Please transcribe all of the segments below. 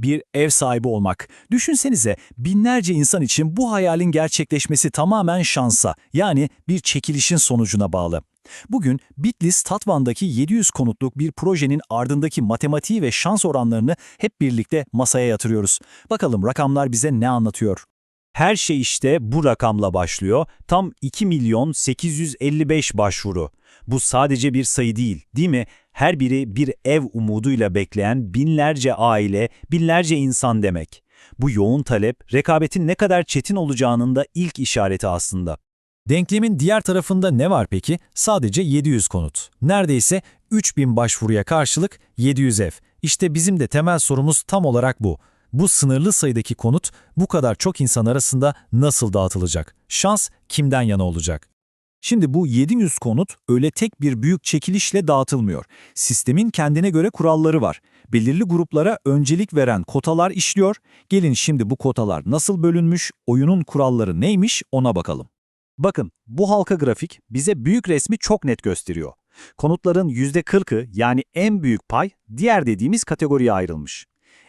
Bir ev sahibi olmak. Düşünsenize binlerce insan için bu hayalin gerçekleşmesi tamamen şansa, yani bir çekilişin sonucuna bağlı. Bugün Bitlis Tatvan'daki 700 konutluk bir projenin ardındaki matematiği ve şans oranlarını hep birlikte masaya yatırıyoruz. Bakalım rakamlar bize ne anlatıyor? Her şey işte bu rakamla başlıyor. Tam 2 milyon 855 başvuru. Bu sadece bir sayı değil, değil mi? Her biri bir ev umuduyla bekleyen binlerce aile, binlerce insan demek. Bu yoğun talep, rekabetin ne kadar çetin olacağının da ilk işareti aslında. Denklemin diğer tarafında ne var peki? Sadece 700 konut. Neredeyse 3000 başvuruya karşılık 700 ev. İşte bizim de temel sorumuz tam olarak bu. Bu sınırlı sayıdaki konut bu kadar çok insan arasında nasıl dağıtılacak? Şans kimden yana olacak? Şimdi bu 700 konut öyle tek bir büyük çekilişle dağıtılmıyor. Sistemin kendine göre kuralları var. Belirli gruplara öncelik veren kotalar işliyor. Gelin şimdi bu kotalar nasıl bölünmüş, oyunun kuralları neymiş ona bakalım. Bakın bu halka grafik bize büyük resmi çok net gösteriyor. Konutların %40'ı yani en büyük pay diğer dediğimiz kategoriye ayrılmış.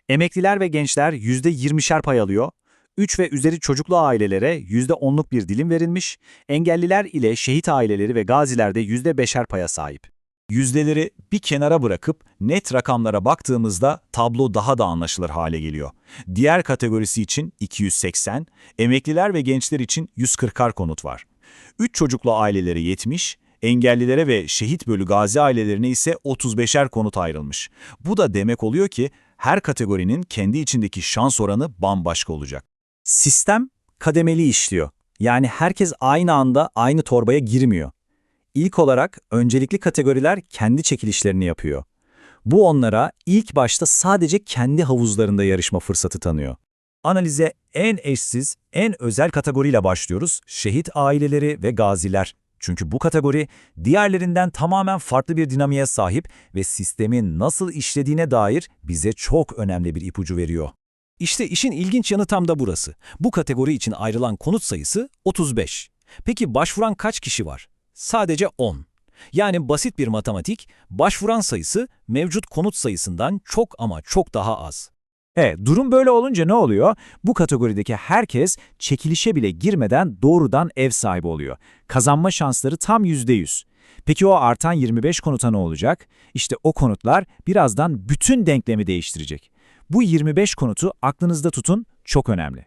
Emekliler ve gençler %20'şer pay alıyor. 3 ve üzeri çocuklu ailelere %10'luk bir dilim verilmiş, engelliler ile şehit aileleri ve gaziler de %5'er paya sahip. Yüzdeleri bir kenara bırakıp net rakamlara baktığımızda tablo daha da anlaşılır hale geliyor. Diğer kategorisi için 280, emekliler ve gençler için 140'ar konut var. 3 çocuklu ailelere 70, engellilere ve şehit bölü gazi ailelerine ise 35'er konut ayrılmış. Bu da demek oluyor ki her kategorinin kendi içindeki şans oranı bambaşka olacak. Sistem kademeli işliyor. Yani herkes aynı anda aynı torbaya girmiyor. İlk olarak öncelikli kategoriler kendi çekilişlerini yapıyor. Bu onlara ilk başta sadece kendi havuzlarında yarışma fırsatı tanıyor. Analize en eşsiz, en özel kategoriyle başlıyoruz. Şehit aileleri ve gaziler. Çünkü bu kategori diğerlerinden tamamen farklı bir dinamiğe sahip ve sistemin nasıl işlediğine dair bize çok önemli bir ipucu veriyor. İşte işin ilginç yanı tam da burası. Bu kategori için ayrılan konut sayısı 35. Peki başvuran kaç kişi var? Sadece 10. Yani basit bir matematik, başvuran sayısı mevcut konut sayısından çok ama çok daha az. E, durum böyle olunca ne oluyor? Bu kategorideki herkes çekilişe bile girmeden doğrudan ev sahibi oluyor. Kazanma şansları tam %100. Peki o artan 25 konuta ne olacak? İşte o konutlar birazdan bütün denklemi değiştirecek. Bu 25 konutu aklınızda tutun, çok önemli.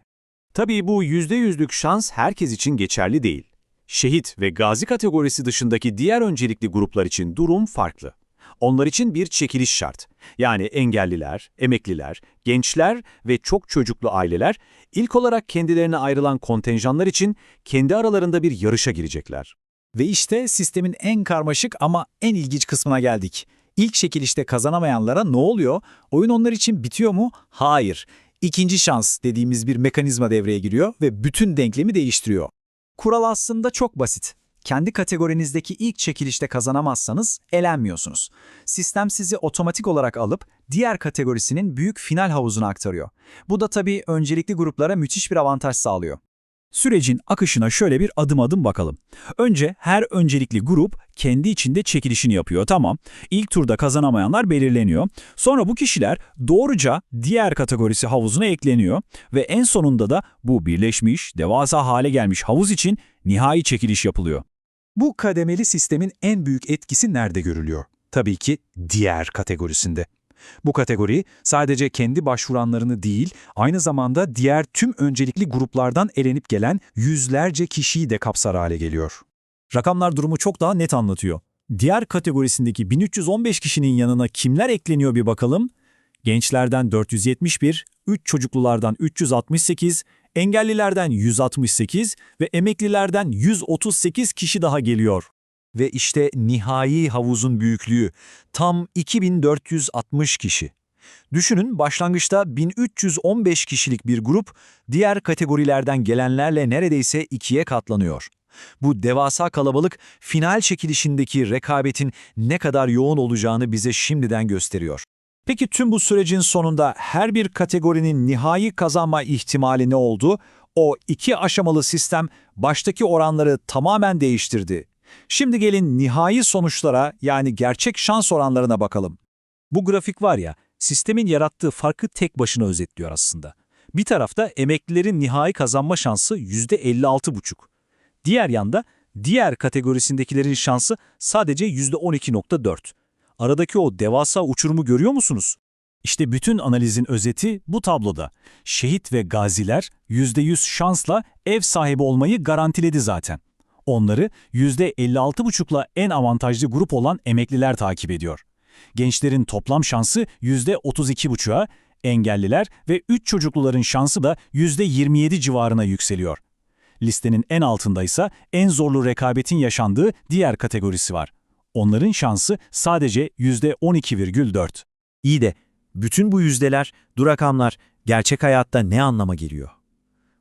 Tabii bu %100'lük şans herkes için geçerli değil. Şehit ve gazi kategorisi dışındaki diğer öncelikli gruplar için durum farklı. Onlar için bir çekiliş şart. Yani engelliler, emekliler, gençler ve çok çocuklu aileler ilk olarak kendilerine ayrılan kontenjanlar için kendi aralarında bir yarışa girecekler. Ve işte sistemin en karmaşık ama en ilginç kısmına geldik. İlk çekilişte kazanamayanlara ne oluyor? Oyun onlar için bitiyor mu? Hayır. İkinci şans dediğimiz bir mekanizma devreye giriyor ve bütün denklemi değiştiriyor. Kural aslında çok basit. Kendi kategorinizdeki ilk çekilişte kazanamazsanız elenmiyorsunuz. Sistem sizi otomatik olarak alıp diğer kategorisinin büyük final havuzuna aktarıyor. Bu da tabii öncelikli gruplara müthiş bir avantaj sağlıyor. Sürecin akışına şöyle bir adım adım bakalım. Önce her öncelikli grup kendi içinde çekilişini yapıyor tamam. İlk turda kazanamayanlar belirleniyor. Sonra bu kişiler doğruca diğer kategorisi havuzuna ekleniyor ve en sonunda da bu birleşmiş, devasa hale gelmiş havuz için nihai çekiliş yapılıyor. Bu kademeli sistemin en büyük etkisi nerede görülüyor? Tabii ki diğer kategorisinde. Bu kategori sadece kendi başvuranlarını değil, aynı zamanda diğer tüm öncelikli gruplardan elenip gelen yüzlerce kişiyi de kapsar hale geliyor. Rakamlar durumu çok daha net anlatıyor. Diğer kategorisindeki 1315 kişinin yanına kimler ekleniyor bir bakalım. Gençlerden 471, 3 çocuklulardan 368, engellilerden 168 ve emeklilerden 138 kişi daha geliyor. Ve işte nihai havuzun büyüklüğü tam 2460 kişi. Düşünün başlangıçta 1315 kişilik bir grup diğer kategorilerden gelenlerle neredeyse ikiye katlanıyor. Bu devasa kalabalık final çekilişindeki rekabetin ne kadar yoğun olacağını bize şimdiden gösteriyor. Peki tüm bu sürecin sonunda her bir kategorinin nihai kazanma ihtimali ne oldu? O iki aşamalı sistem baştaki oranları tamamen değiştirdi. Şimdi gelin nihai sonuçlara yani gerçek şans oranlarına bakalım. Bu grafik var ya, sistemin yarattığı farkı tek başına özetliyor aslında. Bir tarafta emeklilerin nihai kazanma şansı %56,5. Diğer yanda diğer kategorisindekilerin şansı sadece %12,4. Aradaki o devasa uçurumu görüyor musunuz? İşte bütün analizin özeti bu tabloda. Şehit ve gaziler %100 şansla ev sahibi olmayı garantiledi zaten. Onları %56,5'la en avantajlı grup olan emekliler takip ediyor. Gençlerin toplam şansı %32,5'a, engelliler ve 3 çocukluların şansı da %27 civarına yükseliyor. Listenin en altında ise en zorlu rekabetin yaşandığı diğer kategorisi var. Onların şansı sadece %12,4. İyi de bütün bu yüzdeler, du rakamlar gerçek hayatta ne anlama geliyor?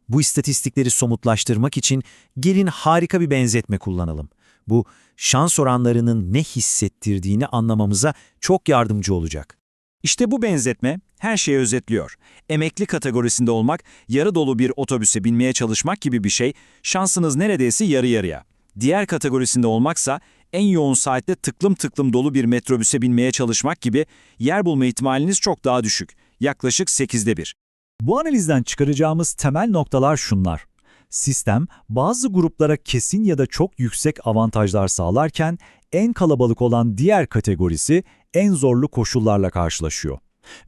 Bu istatistikleri somutlaştırmak için gelin harika bir benzetme kullanalım. Bu şans oranlarının ne hissettirdiğini anlamamıza çok yardımcı olacak. İşte bu benzetme her şeyi özetliyor. Emekli kategorisinde olmak, yarı dolu bir otobüse binmeye çalışmak gibi bir şey, şansınız neredeyse yarı yarıya. Diğer kategorisinde olmaksa, en yoğun saatte tıklım tıklım dolu bir metrobüse binmeye çalışmak gibi yer bulma ihtimaliniz çok daha düşük. Yaklaşık 8'de 1. Bu analizden çıkaracağımız temel noktalar şunlar. Sistem bazı gruplara kesin ya da çok yüksek avantajlar sağlarken en kalabalık olan diğer kategorisi en zorlu koşullarla karşılaşıyor.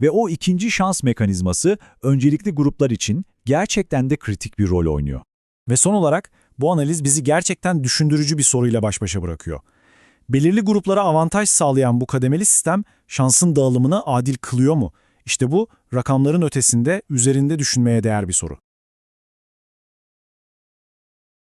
Ve o ikinci şans mekanizması öncelikli gruplar için gerçekten de kritik bir rol oynuyor. Ve son olarak bu analiz bizi gerçekten düşündürücü bir soruyla baş başa bırakıyor. Belirli gruplara avantaj sağlayan bu kademeli sistem şansın dağılımını adil kılıyor mu? İşte bu rakamların ötesinde üzerinde düşünmeye değer bir soru.